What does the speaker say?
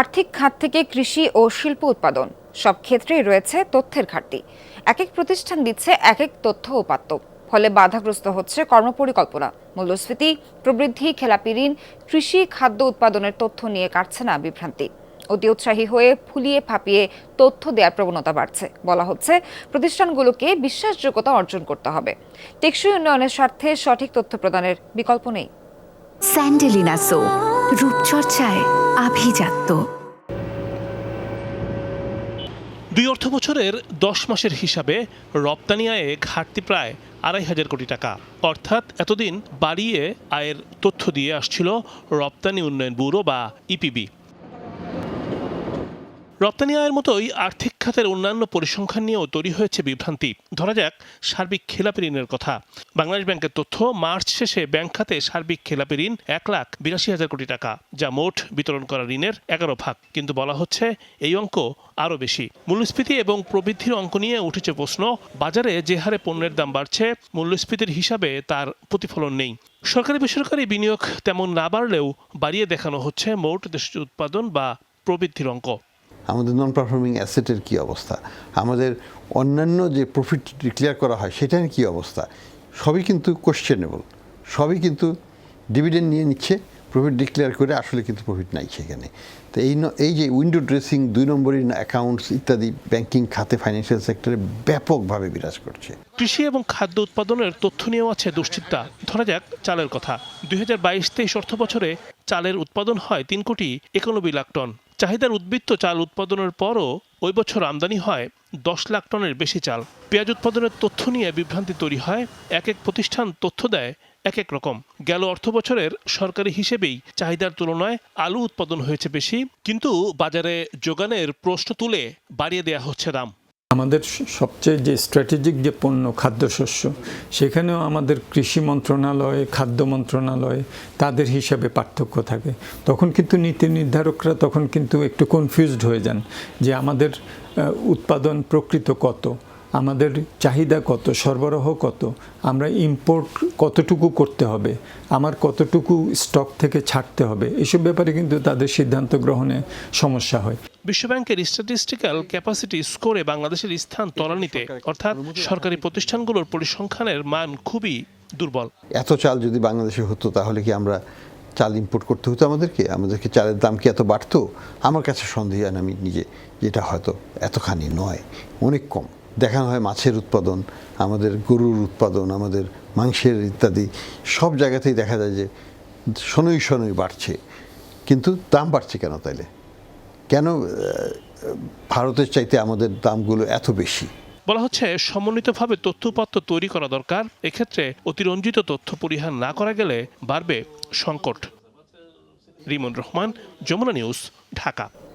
আর্থিক খাত থেকে কৃষি ও শিল্প উৎপাদন। সব ক্ষেত্রেই রয়েছে তথ্যের ঘাটতি। এক এক প্রতিষ্ঠান দিচ্ছে এক এক তথ্য উপাত্ত। ফলে বাধাগ্রস্ত হচ্ছে কর্মপরিকল্পনা। মূল্যস্ফীতি, প্রবৃদ্ধি, খেলাপি ঋণ, কৃষি খাদ্য উৎপাদনের তথ্য নিয়ে কাটছে না বিভ্রান্তি। অতি উৎসাহী হয়ে ফুলিয়ে ফাঁপিয়ে তথ্য দেওয়ার প্রবণতা বাড়ছে। বলা হচ্ছে, প্রতিষ্ঠানগুলোকে বিশ্বাসযোগ্যতা অর্জন করতে হবে। টেকসই উন্নয়নের স্বার্থে সঠিক তথ্য প্রদানের বিকল্প নেই। স্যান্ডেলিনা সো, রূপচর্চায়। আভিজাত্য। দুই অর্থ বছরের দশ মাসের হিসাবে রপ্তানি আয়ে ঘাটতি প্রায় আড়াই হাজার কোটি টাকা। অর্থাৎ এতদিন বাড়িয়ে আয়ের তথ্য দিয়ে আসছিল রপ্তানি উন্নয়ন ব্যুরো বা ইপিবি। রপ্তানি আয়ের মতোই আর্থিক খাতের অন্যান্য পরিসংখ্যান নিয়েও তৈরি হয়েছে বিভ্রান্তি। ধরা যাক, সার্বিক খেলাপি ঋণের কথা। বাংলাদেশ ব্যাংকের তথ্য, মার্চ শেষে ব্যাংক খাতে সার্বিক খেলাপি ঋণ এক লাখ বিরাশি হাজার কোটি টাকা, যা মোট বিতরণ করা ঋণের এগারো ভাগ। কিন্তু বলা হচ্ছে, এই অঙ্ক আরও বেশি। মূল্যস্ফীতি এবং প্রবৃদ্ধির অঙ্ক নিয়ে উঠেছে প্রশ্ন, বাজারে যে হারে পণ্যের দাম বাড়ছে, মূল্যস্ফীতির হিসাবে তার প্রতিফলন নেই। সরকারি বেসরকারি বিনিয়োগ তেমন না বাড়লেও বাড়িয়ে দেখানো হচ্ছে মোট দেশজ উৎপাদন বা প্রবৃদ্ধির অঙ্ক। আমাদের নন পারফর্মিং অ্যাসেটের কী অবস্থা? আমাদের অন্যান্য যে প্রফিট ডিক্লেয়ার করা হয়, সেটার কী অবস্থা? সবই কিন্তু কোশ্চেনেবল সবই কিন্তু ডিভিডেন্ড নিয়ে নিচ্ছে প্রফিট ডিক্লেয়ার করে আসলে কিন্তু প্রফিট নাই সেখানে। তো এই এই যে উইন্ডো ড্রেসিং দুই নম্বরই অ্যাকাউন্টস ইত্যাদি ব্যাংকিং খাতে ফাইন্যান্সিয়াল সেক্টরে ব্যাপকভাবে বিরাজ করছে। কৃষি এবং খাদ্য উৎপাদনের তথ্য নিয়েও আছে দুশ্চিন্তা। ধরা যাক চালের কথা। দুই হাজার বাইশ তেইশ অর্থ বছরে চালের উৎপাদন হয় তিন কোটি একানব্বই লাখ টন। চাহিদার উদ্বৃত্ত চাল উৎপাদনের পরও ওই বছর আমদানি হয় দশ লাখ টনের বেশি চাল। পেঁয়াজ উৎপাদনের তথ্য নিয়ে বিভ্রান্তি তৈরি হয়, এক এক প্রতিষ্ঠান তথ্য দেয় এক এক রকম। গেল অর্থ বছরের সরকারি হিসেবেই চাহিদার তুলনায় আলু উৎপাদন হয়েছে বেশি, কিন্তু বাজারে যোগানের প্রশ্ন তুলে বাড়িয়ে দেয়া হচ্ছে দাম। আমাদের সবচেয়ে যে স্ট্র্যাটেজিক যে পণ্য খাদ্যশস্য, সেখানেও আমাদের কৃষি মন্ত্রণালয়, খাদ্য মন্ত্রণালয় তাদের হিসাবে পার্থক্য থাকে। তখন কিন্তু নীতি নির্ধারকরা তখন কিন্তু একটু কনফিউজড হয়ে যান যে আমাদের উৎপাদন প্রকৃত কত, আমাদের চাহিদা কত, সরবরাহ কত, আমরা ইম্পোর্ট কতটুকু করতে হবে, আমার কতটুকু স্টক থেকে ছাড়তে হবে, এসব ব্যাপারে কিন্তু তাদের সিদ্ধান্ত গ্রহণে সমস্যা হয়। বিশ্বব্যাংকের স্ট্যাটিস্টিক্যাল ক্যাপাসিটি স্কোরে বাংলাদেশের স্থান তলানিতে অর্থাৎ সরকারি প্রতিষ্ঠানগুলোর পরিসংখ্যানের মান খুবই দুর্বল। এত চাল যদি বাংলাদেশে হতো তাহলে কি আমরা চাল ইম্পোর্ট করতে হতো আমাদেরকে? আমাদেরকে চালের দাম কি এত বাড়তো? আমার কাছে সন্দেহান আমি নিজে যেটা হয়তো এতখানি নয় অনেক কম। দেখানো হয় মাছের উৎপাদন আমাদের গরুর উৎপাদন আমাদের মাংসের ইত্যাদি সব জায়গাতেই দেখা যায় যে শনৈ শনৈ বাড়ছে। কিন্তু দাম বাড়ছে কেন তাইলে? কেন ভারতের চাইতে আমাদের দামগুলো এত বেশি? বলা হচ্ছে সমন্বিতভাবে তথ্যপত্র তৈরি করা দরকার। এক্ষেত্রে অতিরঞ্জিত তথ্য পরিহার না করা গেলে বাড়বে সংকট। রিমন রহমান, যমুনা নিউজ, ঢাকা।